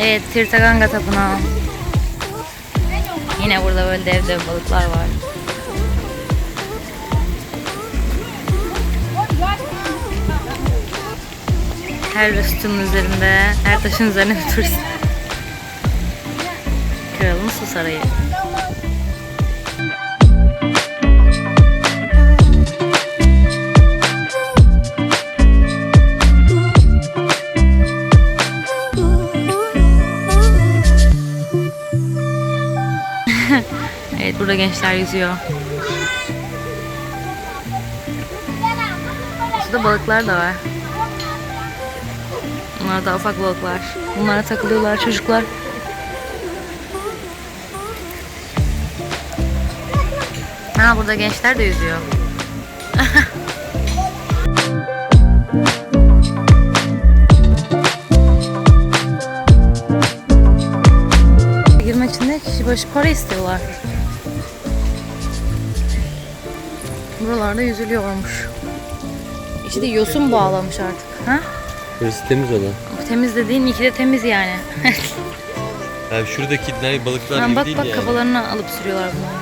Evet, Tirtaganga Tapınağı. Yine burada böyle dev dev balıklar var. Her sütunun üzerinde, her taşın üzerine turist. Kralın su sarayı. Evet, burada gençler yüzüyor. Suda balıklar da var. Bunlar da ufak balıklar. Bunlara takılıyorlar çocuklar. Ha burada gençler de yüzüyor. Girmek için de kişi başı para istiyorlar. Buralarda yüzülüyormuş. İşte yosun bağlamış artık. Ha? Burası temiz olan. Temiz dediğin iki de temiz yani. Yani şuradakiler balıklar Lan gibi bak değil bak yani. kafalarını alıp sürüyorlar bunları.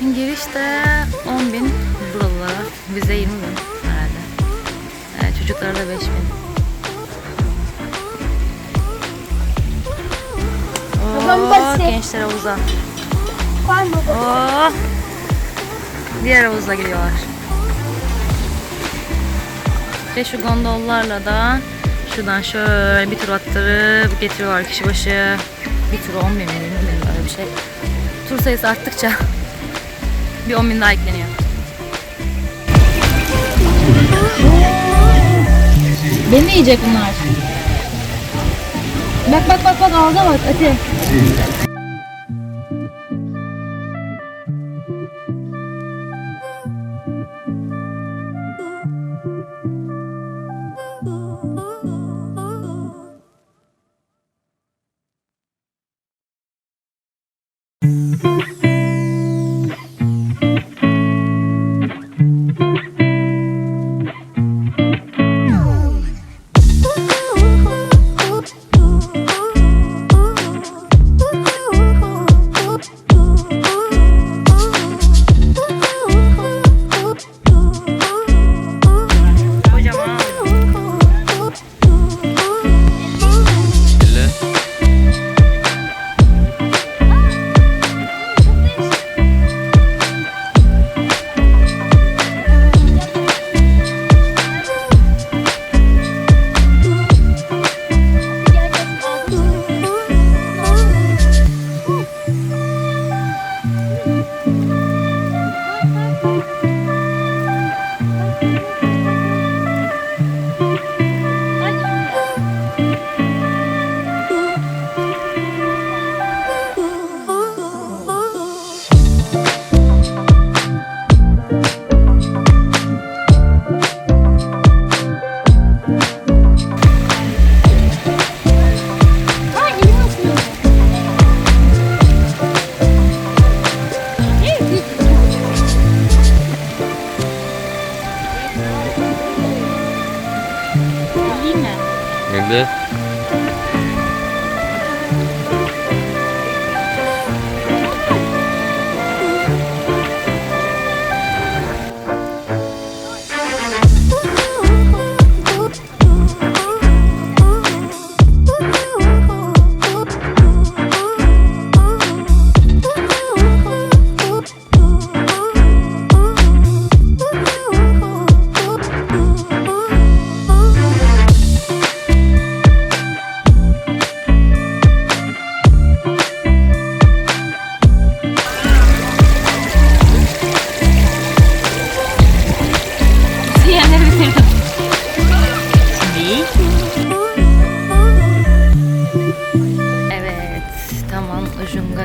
Girişte 10 bin buralara. Bize 20 bin herhalde. Evet, çocuklara da 5 bin. Oo, gençler havuza. Oo. Diğer havuza gidiyorlar. Ve şu gondollarla da şuradan şöyle bir tur attırıp getiriyorlar kişi başı. Bir tur 10 bin mi 20 bin mi öyle bir şey. Tur sayısı arttıkça bir 10 bin daha ekleniyor. Beni yiyecek bunlar. Bak bak bak bak ağza bak Ati. Kocaman.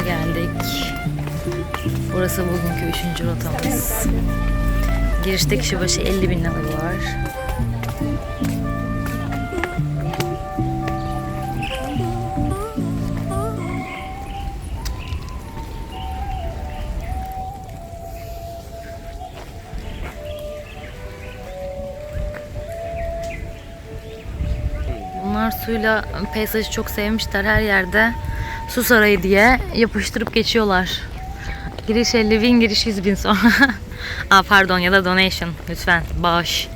geldik. Burası bugünkü üçüncü rotamız. Girişte kişi başı 50 bin lira var. Bunlar suyla peyzajı çok sevmişler her yerde. Su sarayı diye yapıştırıp geçiyorlar. Giriş 50 bin, giriş 100 bin sonra. Aa pardon ya da donation lütfen bağış.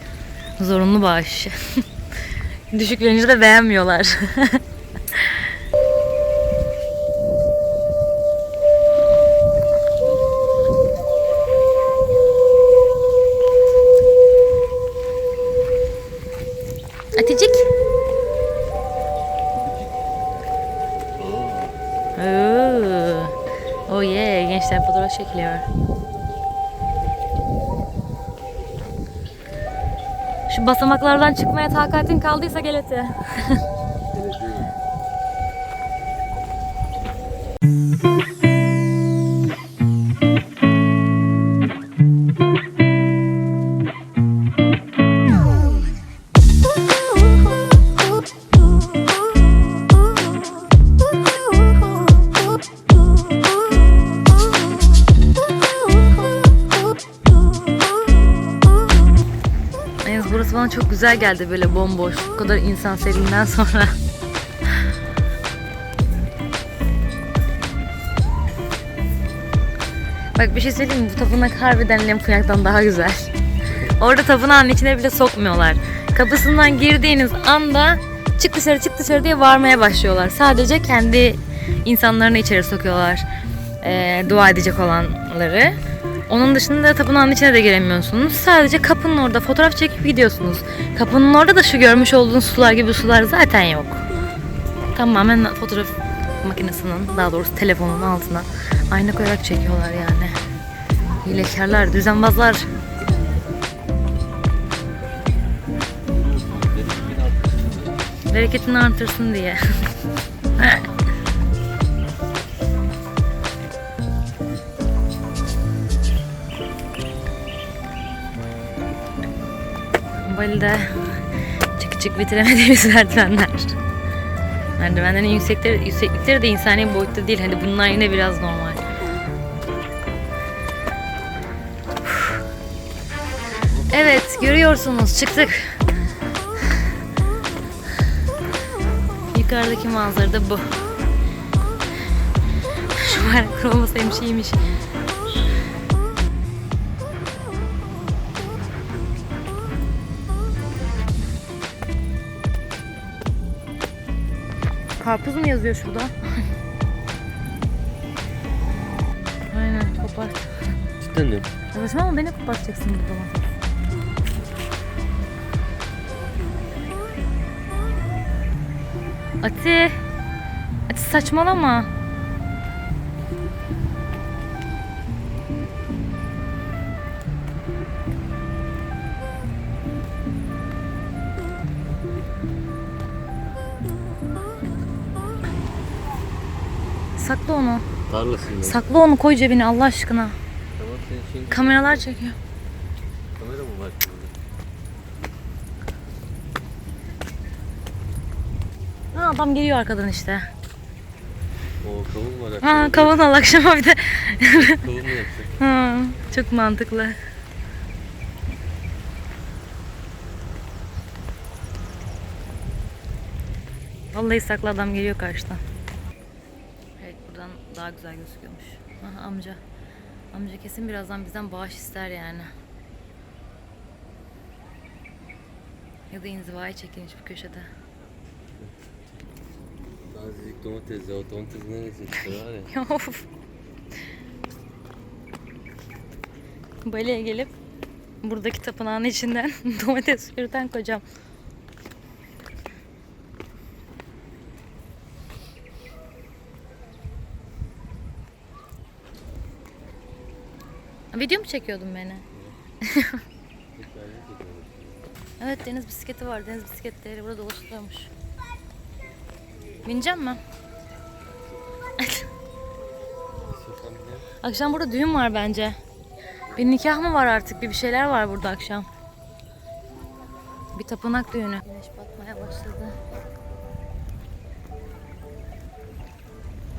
Zorunlu bağış. Düşük verince de beğenmiyorlar. çekiliyor. Şu basamaklardan çıkmaya takatin kaldıysa gel Ati. Yalnız burası bana çok güzel geldi böyle bomboş. Bu kadar insan serinden sonra. Bak bir şey söyleyeyim mi? Bu tapınak harbiden Lempunyak'tan daha güzel. Orada tapınağın içine bile sokmuyorlar. Kapısından girdiğiniz anda çık dışarı çık dışarı diye bağırmaya başlıyorlar. Sadece kendi insanlarını içeri sokuyorlar. Ee, dua edecek olanları. Onun dışında tapınağın içine de giremiyorsunuz. Sadece kapının orada fotoğraf çekip gidiyorsunuz. Kapının orada da şu görmüş olduğunuz sular gibi sular zaten yok. Tamamen fotoğraf makinesinin, daha doğrusu telefonun altına ayna koyarak çekiyorlar yani. Hilekarlar, düzenbazlar. Bereketini artırsın diye. Bali'de çık çık bitiremediğimiz merdivenler. Merdivenlerin yüksekleri, yükseklikleri de insani boyutta değil. Hani bunlar yine biraz normal. Evet görüyorsunuz çıktık. Yukarıdaki manzara da bu. Şu bayrak olmasaymış iyiymiş. Karpuz mu yazıyor şurada? Aynen kopart. Cidden diyorum. Ya Saçmalama beni kopartacaksın burada zaman. Ati. Ati saçmalama. Sakla onu. Tarlasın Sakla onu koy cebine Allah aşkına. Tamam senin şeyin Kameralar çekiyor. kamera mı var şimdi? Ha, adam geliyor arkadan işte. O kavun var. Ha akşama kavun al akşama bir de. Kavun mu yapsak? Ha, çok mantıklı. Vallahi saklı adam geliyor karşıdan. Daha güzel gözüküyormuş. Aha, amca. Amca kesin birazdan bizden bağış ister yani. Ya da inzivaya çekilmiş bu köşede. Azıcık domates ya. O domates neresi işte var ya. Of. Bali'ye gelip buradaki tapınağın içinden domates yürüten kocam. Video mu çekiyordun beni? Evet deniz bisikleti var. Deniz bisikletleri burada dolaşılıyormuş. Bineceğim mi? Akşam burada düğün var bence. Bir nikah mı var artık? Bir bir şeyler var burada akşam. Bir tapınak düğünü. Güneş batmaya başladı.